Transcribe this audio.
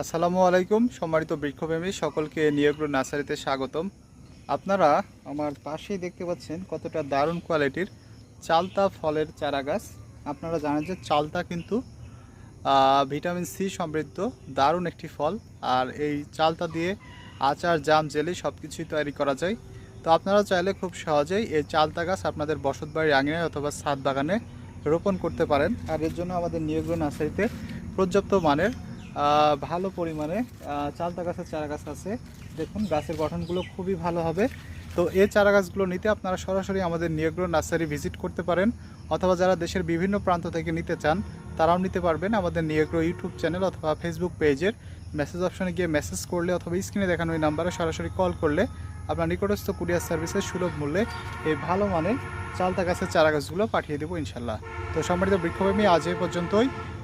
আসসালামু আলাইকুম, সম্মানিত বৃক্ষপ্রেমী, সকলকে নিয়োগ্র নার্সারিতে স্বাগতম। আপনারা আমার পাশেই দেখতে পাচ্ছেন কতটা দারুণ কোয়ালিটির চালতা ফলের চারা গাছ আপনারা জানেন যে চালতা কিন্তু ভিটামিন সি সমৃদ্ধ, দারুণ একটি ফল। আর এই চালতা দিয়ে আচার, জাম, জেলি সব কিছুই তৈরি করা যায়। তো আপনারা চাইলে খুব সহজেই এই চালতা গাছ আপনাদের বসতবাড়ির আঙিনায় অথবা ছাদ বাগানে রোপণ করতে পারেন। আর এর জন্য আমাদের নিয়োগ্র নার্সারিতে পর্যাপ্ত মানের ভালো পরিমাণে চালতা গাছের চারা গাছ আছে। দেখুন, গাছের গঠনগুলো খুবই ভালো হবে। তো এই চারা গাছগুলো নিতে আপনারা সরাসরি আমাদের নিয়োগ্র নার্সারি ভিজিট করতে পারেন, অথবা যারা দেশের বিভিন্ন প্রান্ত থেকে নিতে চান, তারাও নিতে পারবেন আমাদের নিয়োগ্র ইউটিউব চ্যানেল অথবা ফেসবুক পেজের মেসেজ অপশনে গিয়ে মেসেজ করলে অথবা স্ক্রিনে দেখানো ওই নাম্বারে সরাসরি কল করলে আপনার নিকটস্থ কুরিয়ার সার্ভিসের সুলভ মূল্যে এই ভালো মানের চালতা গাছের চারা গাছগুলো পাঠিয়ে দেবো ইনশাল্লাহ। তো সম্মানিত বৃক্ষপ্রেমী, আজ এ পর্যন্তই।